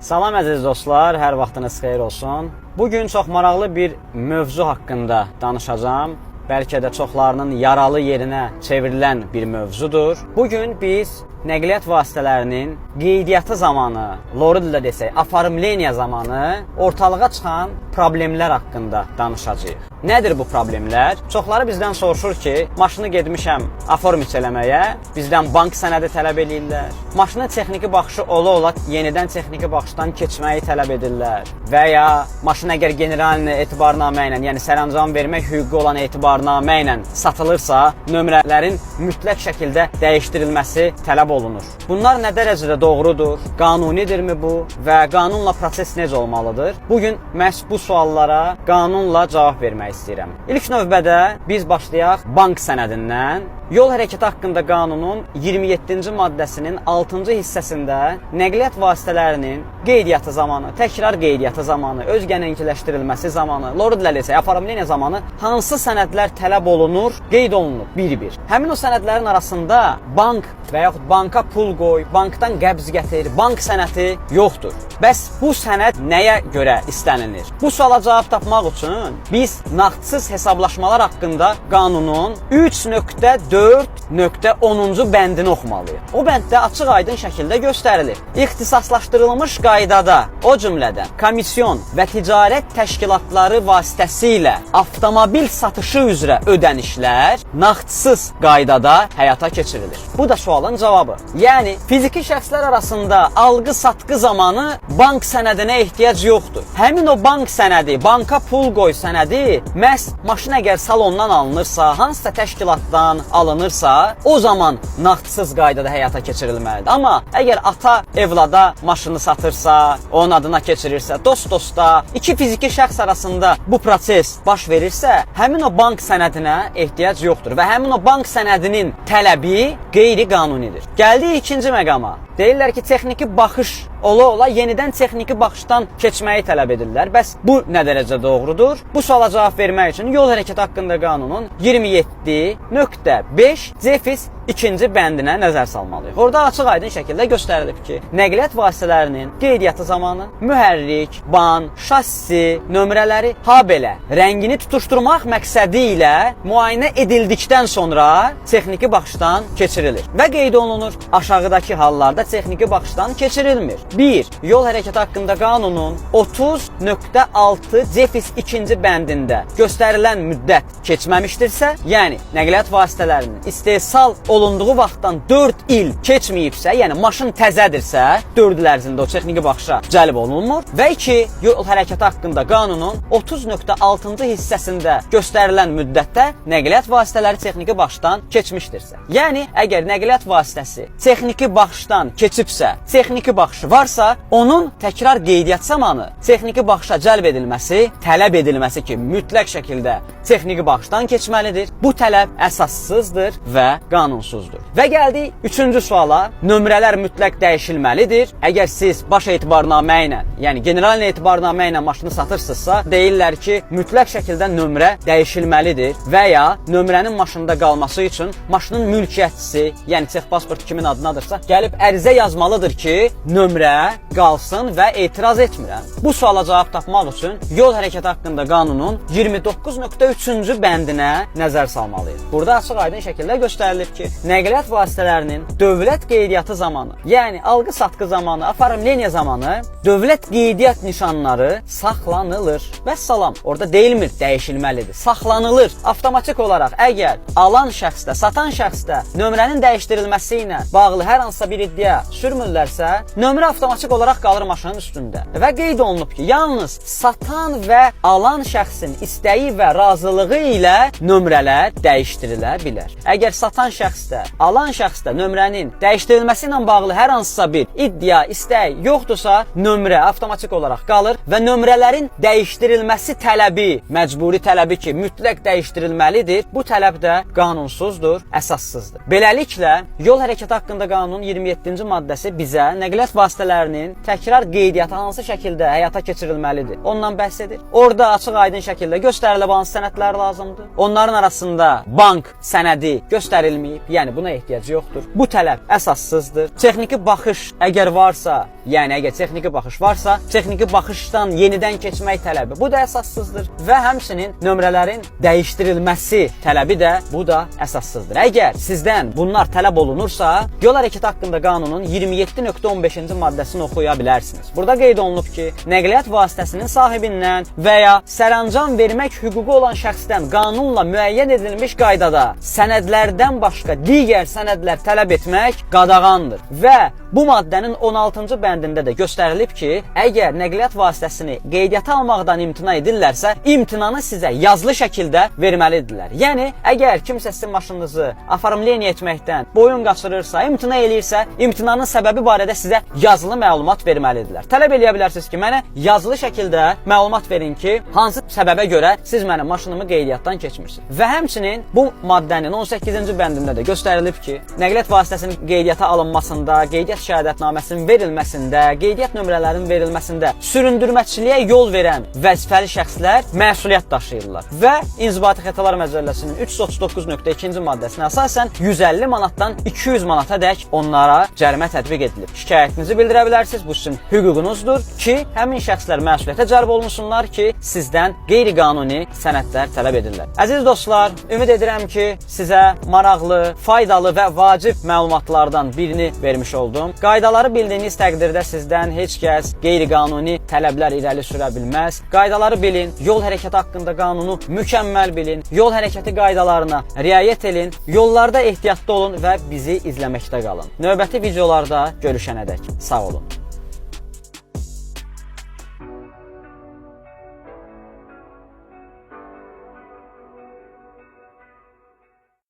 Salam əziz dostlar, hər vaxtınız xeyir olsun. Bu gün çox maraqlı bir mövzu haqqında danışacağam. Bəlkə də çoxlarının yaralı yerinə çevrilən bir mövzudur. Bu gün biz nəqliyyat vasitələrinin qeydiyyatı zamanı, loru dildə desək, aformleniya zamanı ortalığa çıxan problemlər haqqında danışacağıq. Nədir bu problemlər? Çoxları bizdən soruşur ki, maşını getmişəm aformiç eləməyə, bizdən bank sənədi tələb eləyirlər. Maşının texniki baxışı ola-ola yenidən texniki baxışdan keçməyi tələb edirlər. Və ya maşın əgər generalni etibarnamə ilə, yəni sərəncam vermək hüququ olan etibarnamə ilə satılırsa, nömrələrin mütləq şəkildə dəyişdirilməsi tələb olunur. Bunlar nə dərəcədə doğrudur? Qanunidirmi bu və qanunla proses necə olmalıdır? Bu gün məhz bu suallara qanunla cavab vermək istəyirəm. İlk növbədə biz başlayaq bank sənədindən. Yol hərəkəti haqqında qanunun 27-ci maddəsinin 6-cı hissəsində nəqliyyat vasitələrinin qeydiyyatı zamanı, təkrar qeydiyyatı zamanı, öz gəninkləşdirilməsi zamanı, lordləlisə, aformleniya zamanı hansı sənədlər tələb olunur, qeyd olunur bir-bir. Həmin o sənədlərin arasında bank və yaxud banka pul qoy, bankdan qəbz gətir, bank sənədi yoxdur. Bəs bu sənəd nəyə görə istənilir? Bu suala cavab tapmaq üçün biz nağdsız hesablaşmalar haqqında qanunun 3.4.10-cu bəndini oxumalıyıq. O bənddə açıq-aydın şəkildə göstərilir. İxtisaslaşdırılmış qaydada, o cümlədən komisyon və ticarət təşkilatları vasitəsilə avtomobil satışı üzrə ödənişlər nağdsız qaydada həyata keçirilir. Bu da sualın cavabı. Yəni fiziki şəxslər arasında alqı-satqı zamanı bank sənədinə ehtiyac yoxdur. Həmin o bank sənədi, banka pul qoy sənədi məhz maşın əgər salondan alınırsa, hansısa təşkilatdan alınırsa, o zaman nağdsız qaydada həyata keçirilməlidir. Amma əgər ata evlada maşını satırsa, onun adına keçirirsə, dost dosta, iki fiziki şəxs arasında bu proses baş verirsə, həmin o bank sənədinə ehtiyac yoxdur və həmin o bank sənədinin tələbi qeyri-qanunidir. Gəldik ikinci məqama. Deyirlər ki, texniki baxış ola-ola yenidən texniki baxışdan keçməyi tələb edirlər. Bəs bu nə dərəcədə doğrudur? Bu suala cavab vermək üçün yol hərəkəti haqqında qanunun 27.5 CEFİS ikinci bəndinə nəzər salmalıyıq. Orada açıq-aydın şəkildə göstərilib ki, nəqliyyat vasitələrinin qeydiyyatı zamanı mühərrik, ban, şassi, nömrələri, habelə rəngini tutuşturmaq məqsədi ilə müayinə edildikdən sonra texniki baxışdan keçirilir və qeyd olunur aşağıdakı hallarda texniki baxışdan keçirilmir. 1. Yol hərəkəti haqqında qanunun 30.6 CEFİS 2-ci bəndində göstərilən müddət keçməmişdirsə, yəni nəqliyyat vasitələrinin istehsal olunduğu vaxtdan 4 il keçməyibsə, yəni maşın təzədirsə, 4 il ərzində o texniki baxışa cəlb olunmur və 2. Yol hərəkəti haqqında qanunun 30.6-cı hissəsində göstərilən müddətdə nəqliyyat vasitələri texniki baxışdan keçmişdirsə. Yəni əgər nəqliyyat vasitəsi texniki baxışdan keçibsə, texniki baxışı varsa, onun təkrar qeydiyyat zamanı texniki baxışa cəlb edilməsi, tələb edilməsi ki, mütləq şəkildə texniki baxışdan keçməlidir. Bu tələb əsassızdır və qanunsuzdur. Və gəldik üçüncü suala. Nömrələr mütləq dəyişilməlidir. Əgər siz baş etibarnamə ilə, yəni general etibarnamə ilə maşını satırsınızsa, deyirlər ki, mütləq şəkildə nömrə dəyişilməlidir və ya nömrənin maşında qalması üçün maşının mülkiyyətçisi, yəni tex pasport kimin adınadırsa, gəlib ərizə yazmalıdır ki, nömrə qalsın və etiraz etmirəm. Bu suala cavab tapmaq üçün yol hərəkəti haqqında qanunun 29.3-cü bəndinə nəzər salmalıyıq. Burada açıq-aydın şəkildə göstərilir ki, nəqliyyat vasitələrinin dövlət qeydiyyatı zamanı, yəni alqı-satqı zamanı, aformleniya zamanı dövlət qeydiyyat nişanları saxlanılır. Vəssalam. Orada deyilmir dəyişilməlidir. Saxlanılır. Avtomatik olaraq əgər alan şəxsdə, satan şəxsdə nömrənin dəyişdirilməsi ilə bağlı hər hansısa bir iddia sürmürlərsə, nömrə avtomatik olaraq qalır maşının üstündə. Və qeyd olunub ki, yalnız satan və alan şəxsin istəyi və razılığı ilə nömrələr dəyişdirilə bilər. Əgər satan şəxsdə, alan şəxsdə nömrənin dəyişdirilməsi ilə bağlı hər hansısa bir iddia, istək yoxdursa, nömrə avtomatik olaraq qalır və nömrələrin dəyişdirilməsi tələbi, məcburi tələbi ki, mütləq dəyişdirilməlidir. Bu tələb də qanunsuzdur, əsassızdır. Beləliklə, yol hərəkəti haqqında qanunun 27-ci maddəsi bizə nəqliyyat vasitələri vasitələrinin təkrar qeydiyyatı hansı şəkildə həyata keçirilməlidir? Ondan bəhs edir. Orada açıq-aydın şəkildə göstərilib hansı sənədlər lazımdır? Onların arasında bank sənədi göstərilməyib, yəni buna ehtiyac yoxdur. Bu tələb əsassızdır. Texniki baxış əgər varsa, yəni əgər texniki baxış varsa, texniki baxışdan yenidən keçmək tələbi bu da əsassızdır və həmçinin nömrələrin dəyişdirilməsi tələbi də bu da əsassızdır. Əgər sizdən bunlar tələb olunursa, yol hərəkəti haqqında qanunun 27.15-ci maddəsini oxuya bilərsiniz. Burada qeyd olunub ki, nəqliyyat vasitəsinin sahibindən və ya sərəncam vermək hüququ olan şəxsdən qanunla müəyyən edilmiş qaydada sənədlərdən başqa digər sənədlər tələb etmək qadağandır və bu maddənin 16-cı bəndində də göstərilib ki, əgər nəqliyyat vasitəsini qeydiyyata almaqdan imtina edirlərsə, imtinanı sizə yazılı şəkildə verməlidirlər. Yəni, əgər kimsə sizin maşınınızı oformleniya etməkdən boyun qaçırırsa, imtina eləyirsə, imtinanın səbəbi barədə sizə yazılı məlumat verməlidirlər. Tələb eləyə bilərsiniz ki, mənə yazılı şəkildə məlumat verin ki, hansı səbəbə görə siz mənim maşınımı qeydiyyatdan keçmirsiniz. Və həmçinin bu maddənin 18-ci bəndində də göstərilib ki, nəqliyyat vasitəsinin qeydiyyata alınmasında, qeydiyyat şəhadətnaməsinin verilməsində, qeydiyyat nömrələrinin verilməsində süründürməçiliyə yol verən vəzifəli şəxslər məsuliyyət daşıyırlar və İnzibati Xətalar Məcəlləsinin 339.2-ci maddəsinə əsasən 150 manatdan 200 manata dək onlara cərimə tətbiq edilib. Şikayətinizi bildirə bilərsiniz, bu sizin hüququnuzdur ki, həmin şəxslər məsuliyyətə cəlb olunsunlar ki, sizdən qeyri-qanuni sənədlər tələb edirlər. Əziz dostlar, ümid edirəm ki, sizə maraqlı, faydalı və vacib məlumatlardan birini vermiş oldum. Qaydaları bildiyiniz təqdirdə sizdən heç kəs qeyri-qanuni tələblər irəli sürə bilməz. Qaydaları bilin, yol hərəkəti haqqında qanunu mükəmməl bilin, yol hərəkəti qaydalarına riayət edin, yollarda ehtiyatlı olun və bizi izləməkdə qalın. Növbəti videolarda görüşənədək sağ olun.